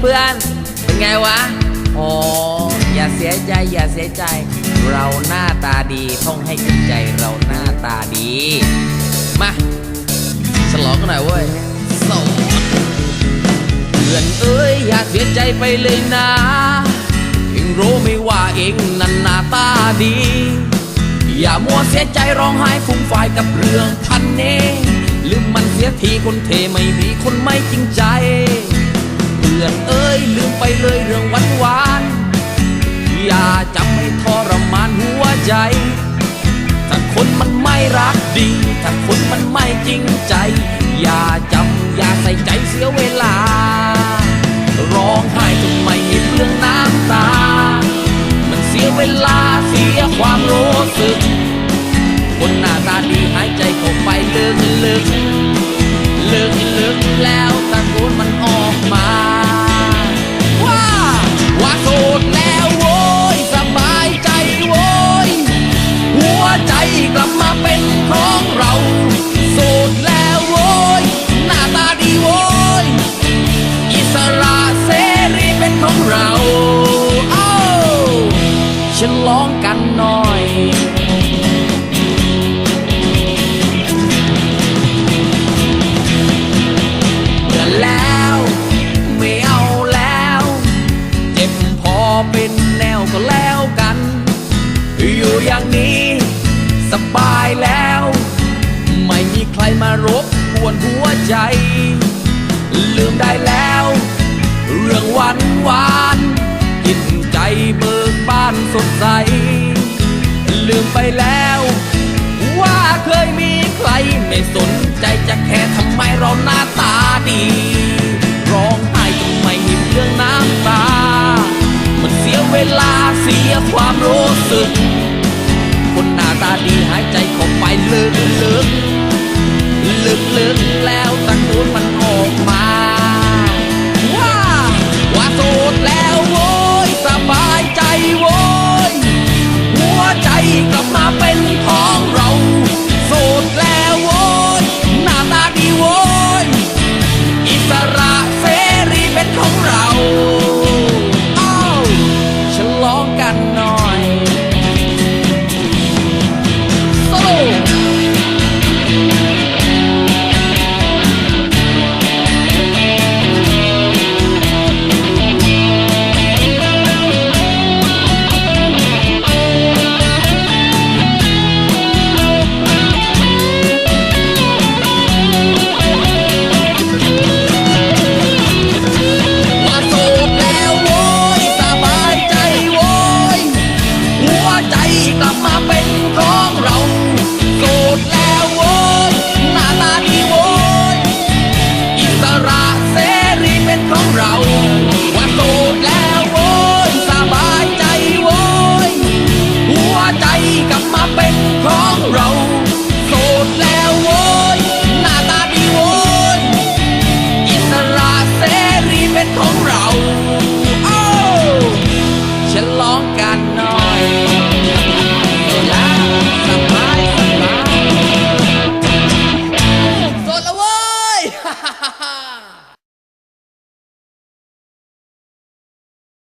เพื่อน เป็นไงวะอ๋ออย่าเสียใจอย่าเสียใจ เราหน้าตาดีต้องให้จิตใจเราหน้าตาดี มาฉลองกันหน่อยเว้ยสองเพื่อนเอ้ยอย่าเสียใจไปเลยนะเองรู้ไม่ว่าเองนั้นหน้าตาดี อย่ามัวเสียใจร้องไห้ฟุ้งฝ่ายกับเรื่องพันนี้ลืมมันเสียทีคนเทไม่ดีคนไม่จริงใจ อยลืมไปเลยเรื่องหวานหวานอย่าจำให้ทรมานหัวใจ ถ้าคนมันไม่รักดี ถ้าคนมันไม่จริงใจ อย่าจำอย่าใส่ใจเสียเวลา อยู่อย่างนี้ สบายแล้ว ไม่มีใครมารบกวนหัวใจ ลืมได้แล้ว เรื่องหวานหวานจิตใจเบิกบานสดใส ลืมไปแล้ว ว่าเคยมีใครไม่สนใจจะแค่ทำไมเราหน้าตาดีร้องไห้จนไม่เห็นเรื่องน้ำตา มันเสียเวลาเสียความรู้สึก หน่อย